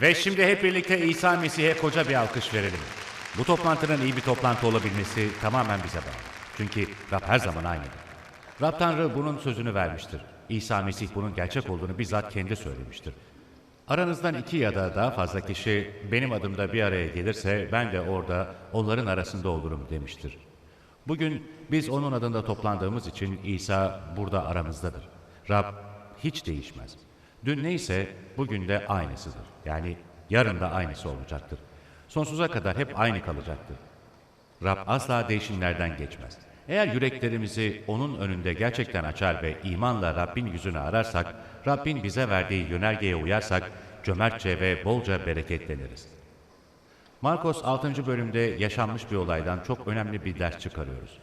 Ve şimdi hep birlikte İsa Mesih'e koca bir alkış verelim. Bu toplantının iyi bir toplantı olabilmesi tamamen bize bağlı. Çünkü Rab her zaman aynıdır. Rab Tanrı bunun sözünü vermiştir. İsa Mesih bunun gerçek olduğunu bizzat kendi söylemiştir. Aranızdan iki ya da daha fazla kişi benim adımda bir araya gelirse ben de orada onların arasında olurum demiştir. Bugün biz onun adında toplandığımız için İsa burada aramızdadır. Rab hiç değişmez. Dün neyse bugün de aynısıdır. Yani yarın da aynısı olacaktır. Sonsuza kadar hep aynı kalacaktır. Rab asla değişimlerden geçmez. Eğer yüreklerimizi onun önünde gerçekten açar ve imanla Rabbin yüzünü ararsak, Rabbin bize verdiği yönergeye uyarsak, cömertçe ve bolca bereketleniriz. Markos 6. bölümde yaşanmış bir olaydan çok önemli bir ders çıkarıyoruz.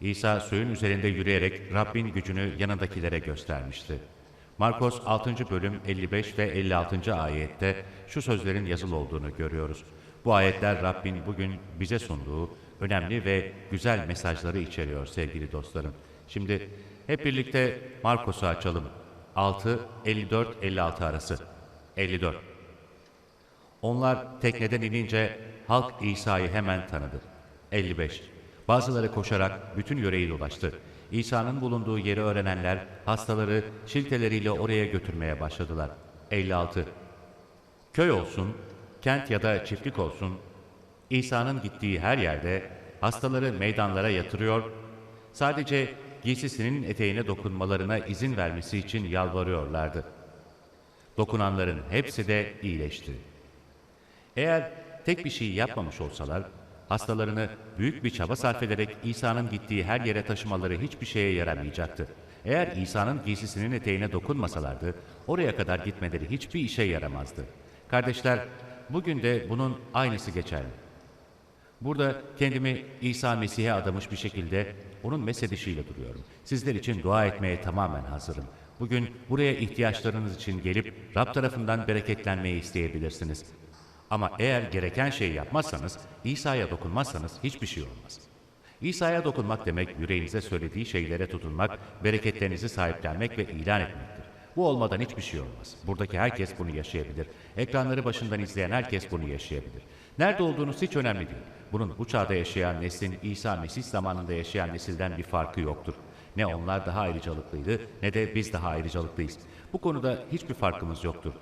İsa suyun üzerinde yürüyerek Rabbin gücünü yanındakilere göstermişti. Markos 6. bölüm 55 ve 56. ayette şu sözlerin yazılı olduğunu görüyoruz. Bu ayetler Rabbin bugün bize sunduğu önemli ve güzel mesajları içeriyor sevgili dostlarım. Şimdi hep birlikte Markos'u açalım. 6, 54, 56 arası. 54. Onlar tekneden inince halk İsa'yı hemen tanıdı. 55. Bazıları koşarak bütün yöreyi dolaştı. İsa'nın bulunduğu yeri öğrenenler hastaları şilteleriyle oraya götürmeye başladılar. 56. Köy olsun, kent ya da çiftlik olsun, İsa'nın gittiği her yerde hastaları meydanlara yatırıyor, sadece giysisinin eteğine dokunmalarına izin vermesi için yalvarıyorlardı. Dokunanların hepsi de iyileşti. Eğer tek bir şey yapmamış olsalar, hastalarını büyük bir çaba sarf ederek İsa'nın gittiği her yere taşımaları hiçbir şeye yaramayacaktı. Eğer İsa'nın giysisinin eteğine dokunmasalardı, oraya kadar gitmeleri hiçbir işe yaramazdı. Kardeşler, bugün de bunun aynısı geçerli. Burada kendimi İsa Mesih'e adamış bir şekilde onun mesedişiyle duruyorum. Sizler için dua etmeye tamamen hazırım. Bugün buraya ihtiyaçlarınız için gelip Rab tarafından bereketlenmeyi isteyebilirsiniz. Ama eğer gereken şeyi yapmazsanız, İsa'ya dokunmazsanız hiçbir şey olmaz. İsa'ya dokunmak demek yüreğinize söylediği şeylere tutunmak, bereketlerinizi sahiplenmek ve ilan etmektir. Bu olmadan hiçbir şey olmaz. Buradaki herkes bunu yaşayabilir. Ekranları başından izleyen herkes bunu yaşayabilir. Nerede olduğunuz hiç önemli değil. Bunun bu çağda yaşayan neslin İsa Mesih zamanında yaşayan nesilden bir farkı yoktur. Ne onlar daha ayrıcalıklıydı ne de biz daha ayrıcalıklıyız. Bu konuda hiçbir farkımız yoktur.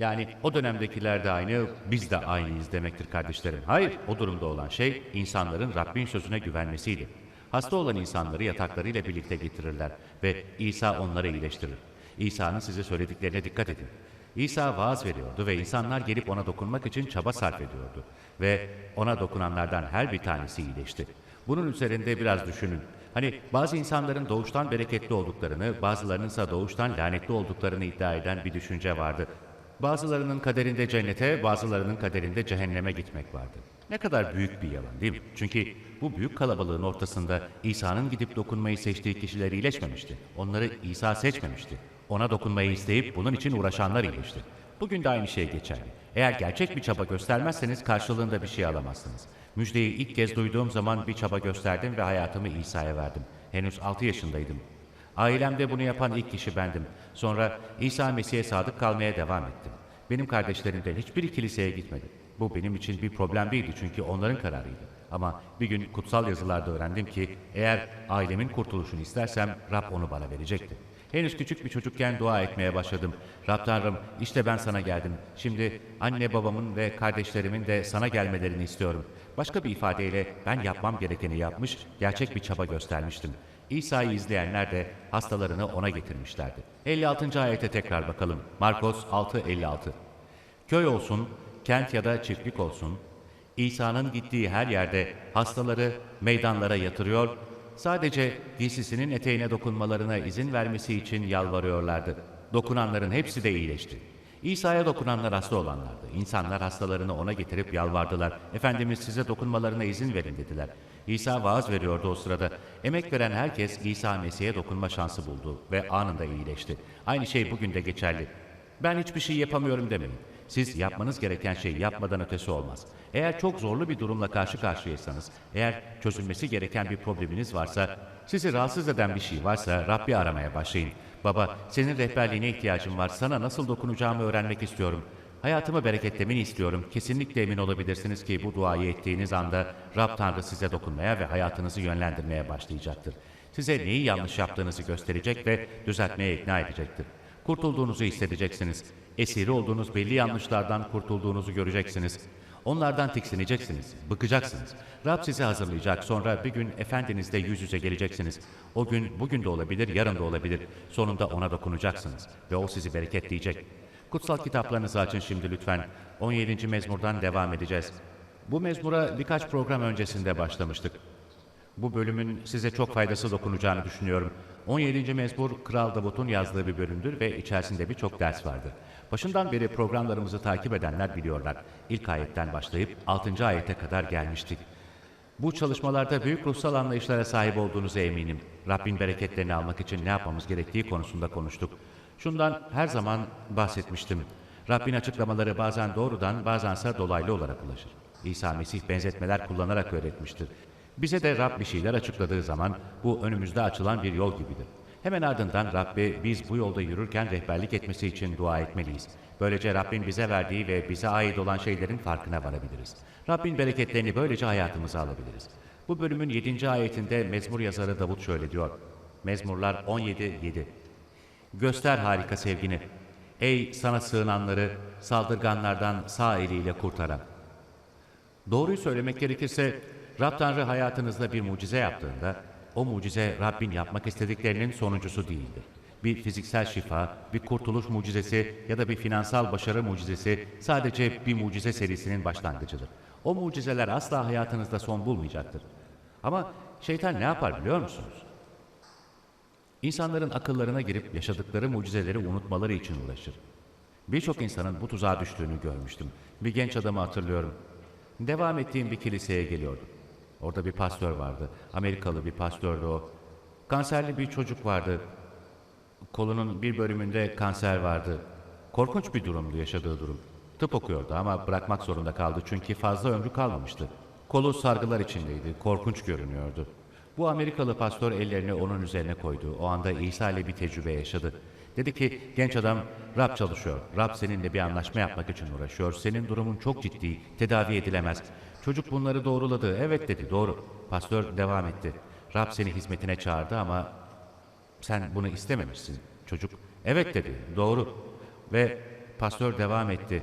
Yani o dönemdekiler de aynı, biz de aynıyız demektir kardeşlerim. Hayır, o durumda olan şey insanların Rabbin sözüne güvenmesiydi. Hasta olan insanları yataklarıyla birlikte getirirler ve İsa onları iyileştirir. İsa'nın size söylediklerine dikkat edin. İsa vaaz veriyordu ve insanlar gelip ona dokunmak için çaba sarf ediyordu. Ve ona dokunanlardan her bir tanesi iyileşti. Bunun üzerinde biraz düşünün. Hani bazı insanların doğuştan bereketli olduklarını, bazılarının ise doğuştan lanetli olduklarını iddia eden bir düşünce vardı. Bazılarının kaderinde cennete, bazılarının kaderinde cehenneme gitmek vardı. Ne kadar büyük bir yalan değil mi? Çünkü bu büyük kalabalığın ortasında İsa'nın gidip dokunmayı seçtiği kişiler iyileşmemişti. Onları İsa seçmemişti. Ona dokunmayı isteyip bunun için uğraşanlar iyileşti. Bugün de aynı şey geçerli. Eğer gerçek bir çaba göstermezseniz karşılığında bir şey alamazsınız. Müjdeyi ilk kez duyduğum zaman bir çaba gösterdim ve hayatımı İsa'ya verdim. Henüz 6 yaşındaydım. Ailemde bunu yapan ilk kişi bendim. Sonra İsa Mesih'e sadık kalmaya devam ettim. Benim kardeşlerimden hiçbiri kiliseye gitmedi. Bu benim için bir problem değildi çünkü onların kararıydı. Ama bir gün kutsal yazılarda öğrendim ki eğer ailemin kurtuluşunu istersem Rab onu bana verecekti. Henüz küçük bir çocukken dua etmeye başladım. Rab Tanrım işte ben sana geldim. Şimdi anne babamın ve kardeşlerimin de sana gelmelerini istiyorum. Başka bir ifadeyle ben yapmam gerekeni yapmış, gerçek bir çaba göstermiştim. İsa'yı izleyenler de hastalarını ona getirmişlerdi. 56. ayete tekrar bakalım. Markos 6.56 Köy olsun, kent ya da çiftlik olsun, İsa'nın gittiği her yerde hastaları meydanlara yatırıyor, sadece giysisinin eteğine dokunmalarına izin vermesi için yalvarıyorlardı. Dokunanların hepsi de iyileşti. İsa'ya dokunanlar hasta olanlardı. İnsanlar hastalarını ona getirip yalvardılar. Efendimiz size dokunmalarına izin verin dediler. İsa vaaz veriyordu o sırada. Emek veren herkes İsa Mesih'e dokunma şansı buldu ve anında iyileşti. Aynı şey bugün de geçerli. Ben hiçbir şey yapamıyorum demeyin. Siz yapmanız gereken şeyi yapmadan ötesi olmaz. Eğer çok zorlu bir durumla karşı karşıyaysanız, eğer çözülmesi gereken bir probleminiz varsa, sizi rahatsız eden bir şey varsa Rabbi aramaya başlayın. Baba, senin rehberliğine ihtiyacım var. Sana nasıl dokunacağımı öğrenmek istiyorum. Hayatımı bereketlemeni istiyorum. Kesinlikle emin olabilirsiniz ki bu duayı ettiğiniz anda Rab Tanrı size dokunmaya ve hayatınızı yönlendirmeye başlayacaktır. Size neyi yanlış yaptığınızı gösterecek ve düzeltmeye ikna edecektir. Kurtulduğunuzu hissedeceksiniz. Esiri olduğunuz belli yanlışlardan kurtulduğunuzu göreceksiniz. Onlardan tiksineceksiniz, bıkacaksınız. Rab sizi hazırlayacak. Sonra bir gün Efendinizle yüz yüze geleceksiniz. O gün bugün de olabilir, yarın da olabilir. Sonunda ona dokunacaksınız ve o sizi bereketleyecek. Kutsal kitaplarınızı açın şimdi lütfen. 17. mezmurdan devam edeceğiz. Bu mezmura birkaç program öncesinde başlamıştık. Bu bölümün size çok faydası dokunacağını düşünüyorum. 17. mezmur Kral Davut'un yazdığı bir bölümdür ve içerisinde birçok ders vardır. Başından beri programlarımızı takip edenler biliyorlar. İlk ayetten başlayıp 6. ayete kadar gelmiştik. Bu çalışmalarda büyük ruhsal anlayışlara sahip olduğunuza eminim. Rabbin bereketlerini almak için ne yapmamız gerektiği konusunda konuştuk. Şundan her zaman bahsetmiştim. Rabbin açıklamaları bazen doğrudan bazense dolaylı olarak ulaşır. İsa Mesih benzetmeler kullanarak öğretmiştir. Bize de Rab bir şeyler açıkladığı zaman bu önümüzde açılan bir yol gibidir. Hemen ardından Rabbe biz bu yolda yürürken rehberlik etmesi için dua etmeliyiz. Böylece Rabbin bize verdiği ve bize ait olan şeylerin farkına varabiliriz. Rabbin bereketlerini böylece hayatımıza alabiliriz. Bu bölümün 7. ayetinde mezmur yazarı Davut şöyle diyor. Mezmurlar 17-7 Göster harika sevgini. Ey sana sığınanları saldırganlardan sağ eliyle kurtaran. Doğruyu söylemek gerekirse Rab Tanrı hayatınızda bir mucize yaptığında o mucize Rabbin yapmak istediklerinin sonuncusu değildir. Bir fiziksel şifa, bir kurtuluş mucizesi ya da bir finansal başarı mucizesi sadece bir mucize serisinin başlangıcıdır. O mucizeler asla hayatınızda son bulmayacaktır. Ama şeytan ne yapar biliyor musunuz? İnsanların akıllarına girip yaşadıkları mucizeleri unutmaları için uğraşır. Birçok insanın bu tuzağa düştüğünü görmüştüm. Bir genç adamı hatırlıyorum. Devam ettiğim bir kiliseye geliyordu. Orada bir pastör vardı. Amerikalı bir pastördü o. Kanserli bir çocuk vardı. Kolunun bir bölümünde kanser vardı. Korkunç bir durumdu yaşadığı durum. Tıp okuyordu ama bırakmak zorunda kaldı çünkü fazla ömrü kalmamıştı. Kolu sargılar içindeydi, korkunç görünüyordu. Bu Amerikalı pastör ellerini onun üzerine koydu. O anda İsa ile bir tecrübe yaşadı. Dedi ki, genç adam, Rab çalışıyor. Rab seninle bir anlaşma yapmak için uğraşıyor. Senin durumun çok ciddi, tedavi edilemez. Çocuk bunları doğruladı. Evet dedi, doğru. Pastör devam etti. Rab seni hizmetine çağırdı ama sen bunu istememişsin. Çocuk, evet dedi, doğru. Ve pastör devam etti.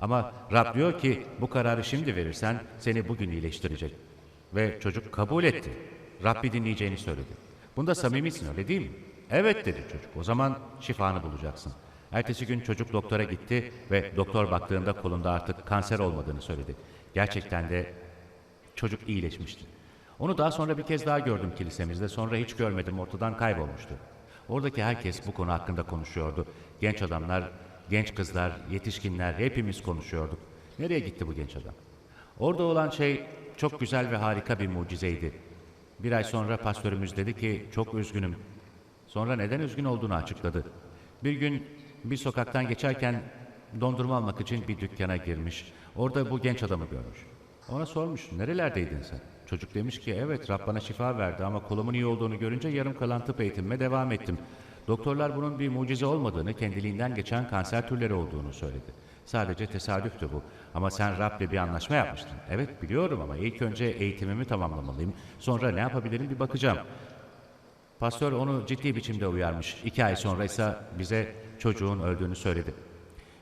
Ama Rab diyor ki bu kararı şimdi verirsen seni bugün iyileştirecek. Ve çocuk kabul etti. Rabbi dinleyeceğini söyledi. Bunda samimisin öyle değil mi? Evet dedi çocuk. O zaman şifanı bulacaksın. Ertesi gün çocuk doktora gitti ve doktor baktığında kolunda artık kanser olmadığını söyledi. Gerçekten de çocuk iyileşmişti. Onu daha sonra bir kez daha gördüm kilisemizde. Sonra hiç görmedim. Ortadan kaybolmuştu. Oradaki herkes bu konu hakkında konuşuyordu. Genç adamlar, genç kızlar, yetişkinler hepimiz konuşuyorduk. Nereye gitti bu genç adam? Orada olan şey çok güzel ve harika bir mucizeydi. Bir ay sonra pastörümüz dedi ki çok üzgünüm. Sonra neden üzgün olduğunu açıkladı. Bir gün bir sokaktan geçerken dondurma almak için bir dükkana girmiş. Orada bu genç adamı görmüş. Ona sormuş, nerelerdeydin sen? Çocuk demiş ki, evet Rab bana şifa verdi ama kolumun iyi olduğunu görünce yarım kalan tıp eğitimime devam ettim. Doktorlar bunun bir mucize olmadığını, kendiliğinden geçen kanser türleri olduğunu söyledi. Sadece tesadüftü bu. Ama sen Rab'le bir anlaşma yapmıştın. Evet biliyorum ama ilk önce eğitimimi tamamlamalıyım. Sonra ne yapabilirim bir bakacağım. Pastör onu ciddi biçimde uyarmış. İki ay sonra ise bize çocuğun öldüğünü söyledi.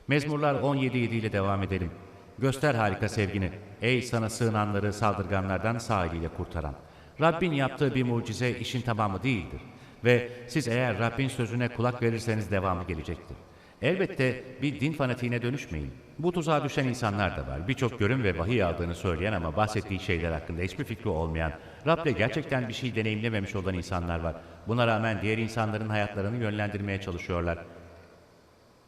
Mezmurlar 17.7 ile devam edelim. Göster harika sevgini. Ey sana sığınanları saldırganlardan sağ eliyle kurtaran. Rabbin yaptığı bir mucize işin tamamı değildir. Ve siz eğer Rabbin sözüne kulak verirseniz devamı gelecektir. Elbette bir din fanatiğine dönüşmeyin. Bu tuzağa düşen insanlar da var. Birçok görüm ve vahiy aldığını söyleyen ama bahsettiği şeyler hakkında hiçbir fikri olmayan, Rab'le gerçekten bir şey deneyimlememiş olan insanlar var. Buna rağmen diğer insanların hayatlarını yönlendirmeye çalışıyorlar.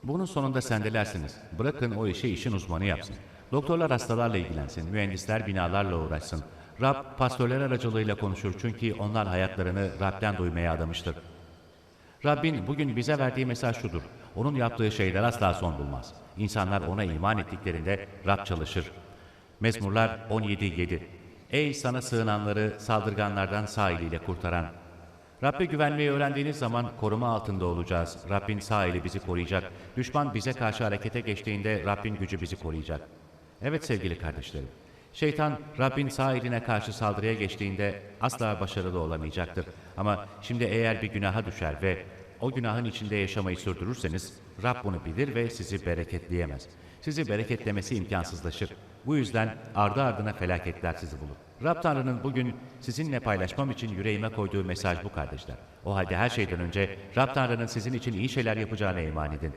Bunun sonunda sendelersiniz. Bırakın o işi işin uzmanı yapsın. Doktorlar hastalarla ilgilensin, mühendisler binalarla uğraşsın. Rab pastörler aracılığıyla konuşur çünkü onlar hayatlarını Rab'den duymaya adamıştır. Rabbin bugün bize verdiği mesaj şudur. Onun yaptığı şeyler asla son bulmaz. İnsanlar ona iman ettiklerinde Rab çalışır. Mezmurlar 17.7 Ey sana sığınanları saldırganlardan sağ eliyle kurtaran. Rabbe güvenmeyi öğrendiğiniz zaman koruma altında olacağız. Rabbin sağ eli bizi koruyacak. Düşman bize karşı harekete geçtiğinde Rabbin gücü bizi koruyacak. Evet sevgili kardeşlerim. Şeytan Rabbin sağ eline karşı saldırıya geçtiğinde asla başarılı olamayacaktır. Ama şimdi eğer bir günaha düşer ve o günahın içinde yaşamayı sürdürürseniz Rab bunu bilir ve sizi bereketleyemez. Sizi bereketlemesi imkansızlaşır. Bu yüzden ardı ardına felaketler sizi bulur. Rab Tanrı'nın bugün sizinle paylaşmam için yüreğime koyduğu mesaj bu kardeşler. O halde her şeyden önce Rab Tanrı'nın sizin için iyi şeyler yapacağına iman edin.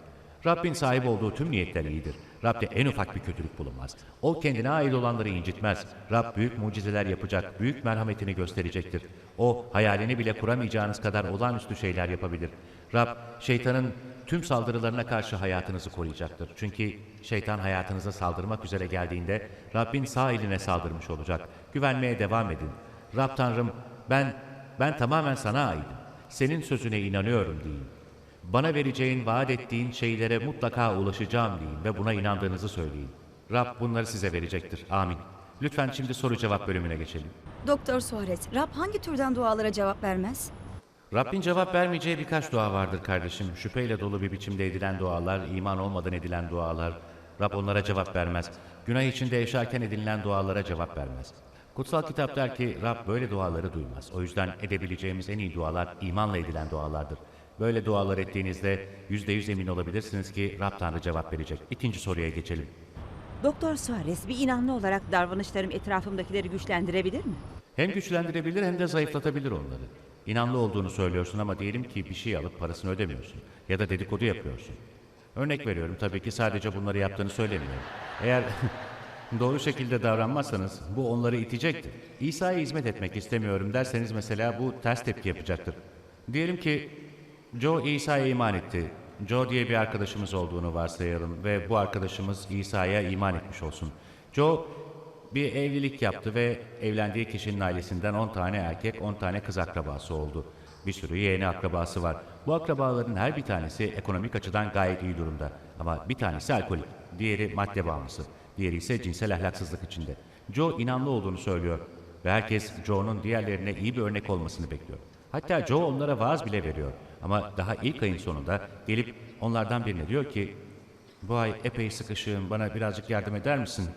Rabbin sahip olduğu tüm niyetler iyidir. Rab'de en ufak bir kötülük bulunmaz. O kendine ait olanları incitmez. Rab büyük mucizeler yapacak, büyük merhametini gösterecektir. O hayalini bile kuramayacağınız kadar olağanüstü şeyler yapabilir. Rab şeytanın tüm saldırılarına karşı hayatınızı koruyacaktır. Çünkü şeytan hayatınıza saldırmak üzere geldiğinde Rabbin sağ eline saldırmış olacak. Güvenmeye devam edin. Rab Tanrım ben ben tamamen sana aidim. Senin sözüne inanıyorum deyin. Bana vereceğin, vaat ettiğin şeylere mutlaka ulaşacağım deyin ve buna inandığınızı söyleyin. Rab bunları size verecektir. Amin. Lütfen şimdi soru cevap bölümüne geçelim. Doktor Suarez, Rab hangi türden dualara cevap vermez? Rabbin cevap vermeyeceği birkaç dua vardır kardeşim. Şüpheyle dolu bir biçimde edilen dualar, iman olmadan edilen dualar. Rab onlara cevap vermez. Günah içinde yaşarken edinilen dualara cevap vermez. Kutsal kitap der ki Rab böyle duaları duymaz. O yüzden edebileceğimiz en iyi dualar imanla edilen dualardır. Böyle dualar ettiğinizde yüzde yüz emin olabilirsiniz ki Rab Tanrı cevap verecek. İkinci soruya geçelim. Doktor Suarez bir inanlı olarak davranışlarım etrafımdakileri güçlendirebilir mi? Hem güçlendirebilir hem de zayıflatabilir onları. İnanlı olduğunu söylüyorsun ama diyelim ki bir şey alıp parasını ödemiyorsun. Ya da dedikodu yapıyorsun. Örnek veriyorum tabii ki sadece bunları yaptığını söylemiyorum. Eğer doğru şekilde davranmazsanız bu onları itecektir. İsa'ya hizmet etmek istemiyorum derseniz mesela bu ters tepki yapacaktır. Diyelim ki Joe İsa'ya iman etti. Joe diye bir arkadaşımız olduğunu varsayalım ve bu arkadaşımız İsa'ya iman etmiş olsun. Joe bir evlilik yaptı ve evlendiği kişinin ailesinden 10 tane erkek, 10 tane kız akrabası oldu. Bir sürü yeğeni akrabası var. Bu akrabaların her bir tanesi ekonomik açıdan gayet iyi durumda. Ama bir tanesi alkolik, diğeri madde bağımlısı, diğeri ise cinsel ahlaksızlık içinde. Joe inanlı olduğunu söylüyor ve herkes Joe'nun diğerlerine iyi bir örnek olmasını bekliyor. Hatta Joe onlara vaaz bile veriyor. Ama daha ilk ayın sonunda gelip onlardan birine diyor ki bu ay epey sıkışığım bana birazcık yardım eder misin?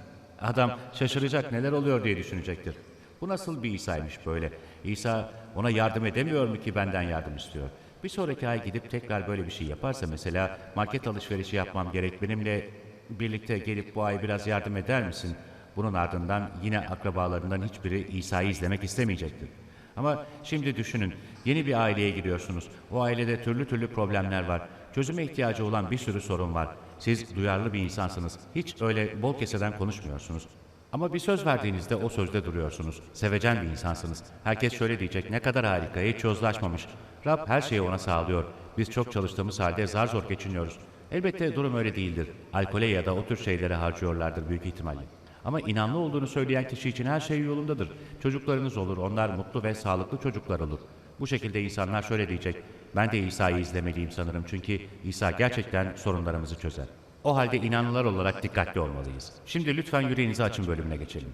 Adam şaşıracak neler oluyor diye düşünecektir. Bu nasıl bir İsa'ymış böyle? İsa ona yardım edemiyor mu ki benden yardım istiyor? Bir sonraki ay gidip tekrar böyle bir şey yaparsa mesela market alışverişi yapmam gerek benimle birlikte gelip bu ay biraz yardım eder misin? Bunun ardından yine akrabalarından hiçbiri İsa'yı izlemek istemeyecektir. Ama şimdi düşünün, yeni bir aileye giriyorsunuz. O ailede türlü türlü problemler var. Çözüme ihtiyacı olan bir sürü sorun var. Siz duyarlı bir insansınız. Hiç öyle bol keseden konuşmuyorsunuz. Ama bir söz verdiğinizde o sözde duruyorsunuz. Sevecen bir insansınız. Herkes şöyle diyecek, ne kadar harika, hiç yozlaşmamış. Rab her şeyi ona sağlıyor. Biz çok çalıştığımız halde zar zor geçiniyoruz. Elbette durum öyle değildir. Alkole ya da o tür şeylere harcıyorlardır büyük ihtimalle. Ama inanlı olduğunu söyleyen kişi için her şey yolundadır. Çocuklarınız olur, onlar mutlu ve sağlıklı çocuklar olur. Bu şekilde insanlar şöyle diyecek, ben de İsa'yı izlemeliyim sanırım çünkü İsa gerçekten sorunlarımızı çözer. O halde inanlılar olarak dikkatli olmalıyız. Şimdi lütfen yüreğinizi açın bölümüne geçelim.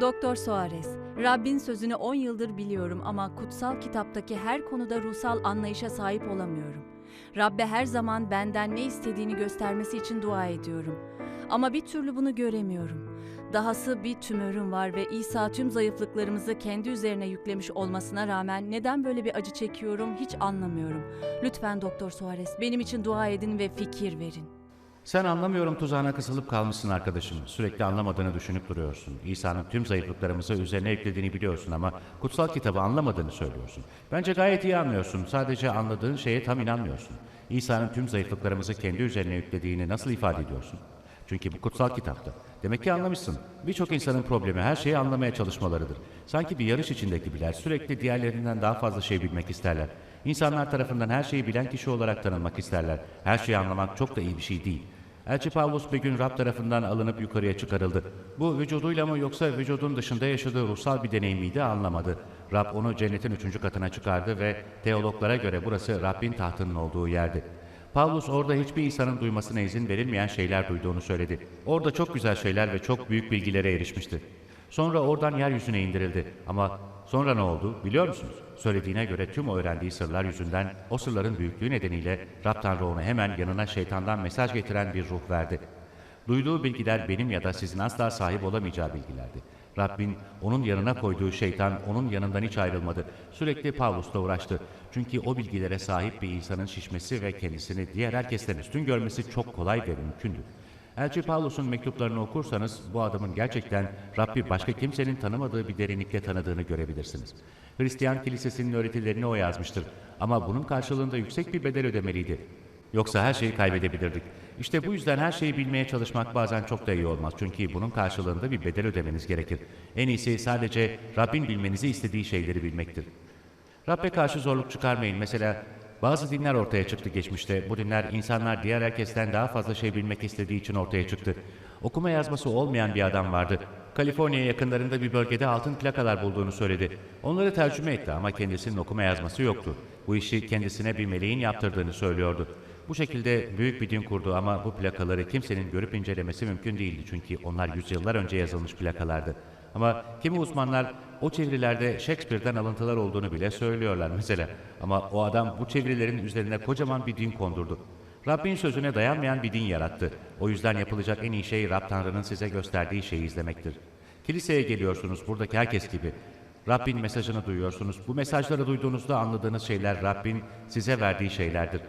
Doktor Suarez, Rabbin sözünü 10 yıldır biliyorum ama kutsal kitaptaki her konuda ruhsal anlayışa sahip olamıyorum. Rabbe her zaman benden ne istediğini göstermesi için dua ediyorum. Ama bir türlü bunu göremiyorum. Dahası bir tümörüm var ve İsa tüm zayıflıklarımızı kendi üzerine yüklemiş olmasına rağmen neden böyle bir acı çekiyorum hiç anlamıyorum. Lütfen Doktor Suarez benim için dua edin ve fikir verin. Sen anlamıyorum tuzağına kısılıp kalmışsın arkadaşım. Sürekli anlamadığını düşünüp duruyorsun. İsa'nın tüm zayıflıklarımızı üzerine yüklediğini biliyorsun ama kutsal kitabı anlamadığını söylüyorsun. Bence gayet iyi anlıyorsun. Sadece anladığın şeye tam inanmıyorsun. İsa'nın tüm zayıflıklarımızı kendi üzerine yüklediğini nasıl ifade ediyorsun? Çünkü bu kutsal kitapta. Demek ki anlamışsın. Birçok insanın problemi her şeyi anlamaya çalışmalarıdır. Sanki bir yarış içinde gibiler. Sürekli diğerlerinden daha fazla şey bilmek isterler. İnsanlar tarafından her şeyi bilen kişi olarak tanınmak isterler. Her şeyi anlamak çok da iyi bir şey değil. Elçi Pavlus bir gün Rab tarafından alınıp yukarıya çıkarıldı. Bu vücuduyla mı yoksa vücudun dışında yaşadığı ruhsal bir deneyim miydi anlamadı. Rab onu cennetin üçüncü katına çıkardı ve teologlara göre burası Rabbin tahtının olduğu yerdi. Pavlus orada hiçbir insanın duymasına izin verilmeyen şeyler duyduğunu söyledi. Orada çok güzel şeyler ve çok büyük bilgilere erişmişti. Sonra oradan yeryüzüne indirildi. Ama sonra ne oldu biliyor musunuz? Söylediğine göre tüm öğrendiği sırlar yüzünden o sırların büyüklüğü nedeniyle Rab Tanrı ona hemen yanına şeytandan mesaj getiren bir ruh verdi. Duyduğu bilgiler benim ya da sizin asla sahip olamayacağı bilgilerdi. Rabbin onun yanına koyduğu şeytan onun yanından hiç ayrılmadı. Sürekli Pavlus'la uğraştı. Çünkü o bilgilere sahip bir insanın şişmesi ve kendisini diğer herkesten üstün görmesi çok kolay ve mümkündü. Elçi Pavlus'un mektuplarını okursanız bu adamın gerçekten Rabbi başka kimsenin tanımadığı bir derinlikte tanıdığını görebilirsiniz. Hristiyan kilisesinin öğretilerini o yazmıştır ama bunun karşılığında yüksek bir bedel ödemeliydi. Yoksa her şeyi kaybedebilirdik. İşte bu yüzden her şeyi bilmeye çalışmak bazen çok da iyi olmaz. Çünkü bunun karşılığında bir bedel ödemeniz gerekir. En iyisi sadece Rabbin bilmenizi istediği şeyleri bilmektir. Rabbe karşı zorluk çıkarmayın. Mesela bazı dinler ortaya çıktı geçmişte. Bu dinler insanlar diğer herkesten daha fazla şey bilmek istediği için ortaya çıktı. Okuma yazması olmayan bir adam vardı. Kaliforniya yakınlarında bir bölgede altın plakalar bulduğunu söyledi. Onları tercüme etti ama kendisinin okuma yazması yoktu. Bu işi kendisine bir meleğin yaptırdığını söylüyordu. Bu şekilde büyük bir din kurdu ama bu plakaları kimsenin görüp incelemesi mümkün değildi çünkü onlar yüzyıllar önce yazılmış plakalardı. Ama kimi uzmanlar o çevirilerde Shakespeare'den alıntılar olduğunu bile söylüyorlar mesela. Ama o adam bu çevirilerin üzerine kocaman bir din kondurdu. Rabbin sözüne dayanmayan bir din yarattı. O yüzden yapılacak en iyi şey Rab Tanrı'nın size gösterdiği şeyi izlemektir. Kiliseye geliyorsunuz buradaki herkes gibi. Rabbin mesajını duyuyorsunuz. Bu mesajları duyduğunuzda anladığınız şeyler Rabbin size verdiği şeylerdir.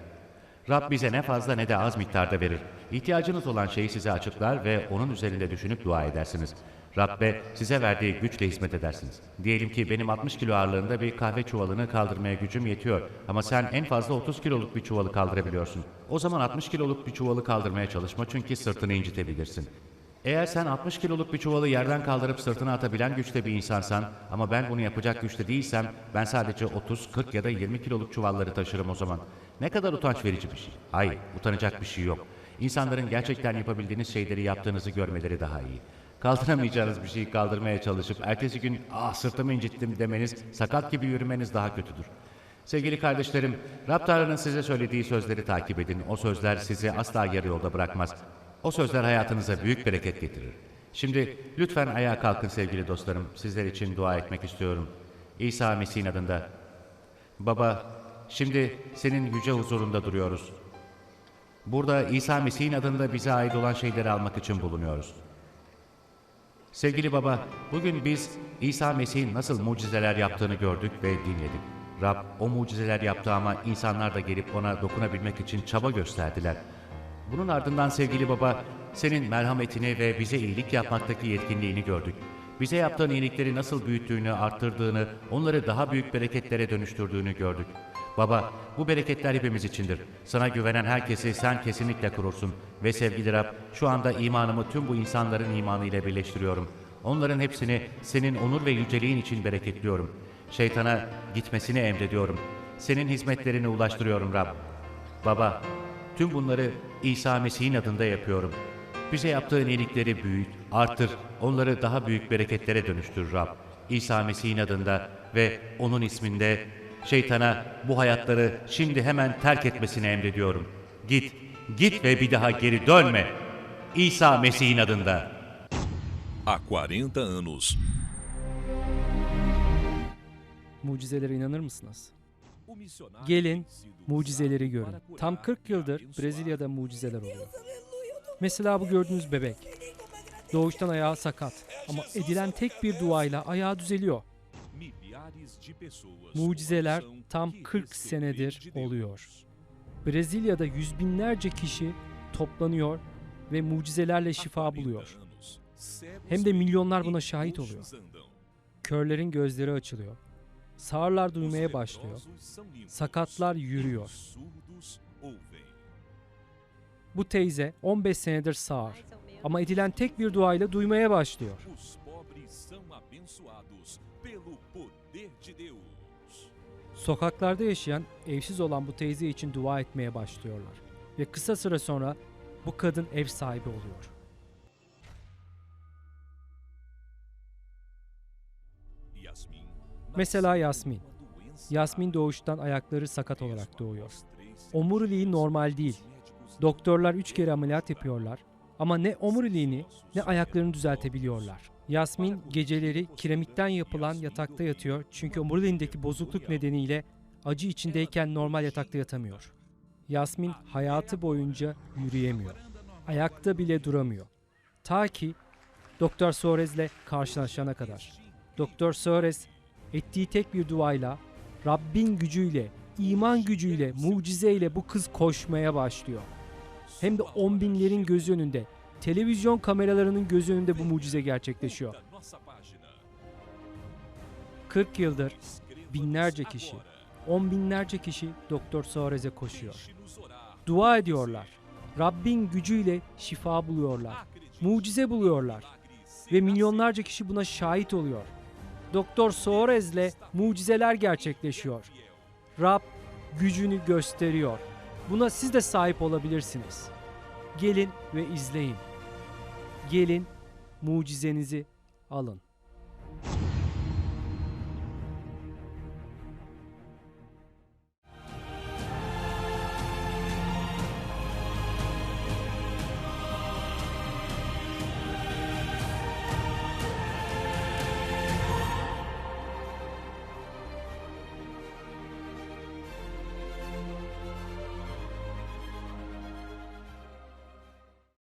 Rab bize ne fazla ne de az miktarda verir. İhtiyacınız olan şeyi size açıklar ve onun üzerinde düşünüp dua edersiniz. Rabbe size verdiği güçle hizmet edersiniz. Diyelim ki benim 60 kilo ağırlığında bir kahve çuvalını kaldırmaya gücüm yetiyor. Ama sen en fazla 30 kiloluk bir çuvalı kaldırabiliyorsun. O zaman 60 kiloluk bir çuvalı kaldırmaya çalışma çünkü sırtını incitebilirsin. Eğer sen 60 kiloluk bir çuvalı yerden kaldırıp sırtına atabilen güçte bir insansan ama ben bunu yapacak güçte değilsem ben sadece 30, 40 ya da 20 kiloluk çuvalları taşırım o zaman. Ne kadar utanç verici bir şey. Hayır, utanacak bir şey yok. İnsanların gerçekten yapabildiğiniz şeyleri yaptığınızı görmeleri daha iyi. Kaldıramayacağınız bir şeyi kaldırmaya çalışıp ertesi gün ah sırtımı incittim demeniz, sakat gibi yürümeniz daha kötüdür. Sevgili kardeşlerim, Rab Tanrı'nın size söylediği sözleri takip edin. O sözler sizi asla yarı yolda bırakmaz. O sözler hayatınıza büyük bereket getirir. Şimdi lütfen ayağa kalkın sevgili dostlarım. Sizler için dua etmek istiyorum. İsa Mesih'in adında. Baba, şimdi senin yüce huzurunda duruyoruz. Burada İsa Mesih'in adında bize ait olan şeyleri almak için bulunuyoruz. Sevgili baba, bugün biz İsa Mesih'in nasıl mucizeler yaptığını gördük ve dinledik. Rab o mucizeler yaptı ama insanlar da gelip ona dokunabilmek için çaba gösterdiler. Bunun ardından sevgili baba, senin merhametini ve bize iyilik yapmaktaki yetkinliğini gördük. Bize yaptığın iyilikleri nasıl büyüttüğünü, arttırdığını, onları daha büyük bereketlere dönüştürdüğünü gördük. Baba, bu bereketler hepimiz içindir. Sana güvenen herkesi sen kesinlikle kurursun. Ve sevgili Rab, şu anda imanımı tüm bu insanların imanı ile birleştiriyorum. Onların hepsini senin onur ve yüceliğin için bereketliyorum. Şeytana gitmesini emrediyorum. Senin hizmetlerine ulaştırıyorum Rab. Baba, tüm bunları İsa Mesih'in adında yapıyorum. Bize yaptığın iyilikleri büyüt, artır, onları daha büyük bereketlere dönüştür Rab. İsa Mesih'in adında ve onun isminde şeytana bu hayatları şimdi hemen terk etmesini emrediyorum. Git, git ve bir daha geri dönme. İsa Mesih'in adında. Há 40 anos, Mucizelere inanır mısınız? Gelin mucizeleri görün. Tam 40 yıldır Brezilya'da mucizeler oluyor. Mesela bu gördüğünüz bebek. Doğuştan ayağı sakat ama edilen tek bir duayla ayağı düzeliyor. Mucizeler tam 40 senedir oluyor. Brezilya'da yüz binlerce kişi toplanıyor ve mucizelerle şifa buluyor. Hem de milyonlar buna şahit oluyor. Körlerin gözleri açılıyor. Sağırlar duymaya başlıyor. Sakatlar yürüyor. Bu teyze 15 senedir sağır ama edilen tek bir duayla duymaya başlıyor. Sokaklarda yaşayan, evsiz olan bu teyze için dua etmeye başlıyorlar. Ve kısa süre sonra bu kadın ev sahibi oluyor. Mesela Yasmin. Yasmin doğuştan ayakları sakat olarak doğuyor. Omuriliği normal değil. Doktorlar 3 kere ameliyat yapıyorlar Ama ne omuriliğini ne ayaklarını düzeltebiliyorlar. Yasmin geceleri kiremitten yapılan yatakta yatıyor çünkü omuriliğindeki bozukluk nedeniyle acı içindeyken normal yatakta yatamıyor. Yasmin hayatı boyunca yürüyemiyor. Ayakta bile duramıyor. Ta ki Doktor Suarez'le karşılaşana kadar. Doktor Suarez ettiği tek bir duayla Rabbin gücüyle, iman gücüyle, mucizeyle bu kız koşmaya başlıyor. Hem de on binlerin gözü önünde, televizyon kameralarının gözü önünde bu mucize gerçekleşiyor. 40 yıldır binlerce kişi, on binlerce kişi Doktor Suarez'e koşuyor. Dua ediyorlar. Rabbin gücüyle şifa buluyorlar. Mucize buluyorlar. Ve milyonlarca kişi buna şahit oluyor. Doktor Suarez'le mucizeler gerçekleşiyor. Rab gücünü gösteriyor. Buna siz de sahip olabilirsiniz. Gelin ve izleyin. Gelin mucizenizi alın.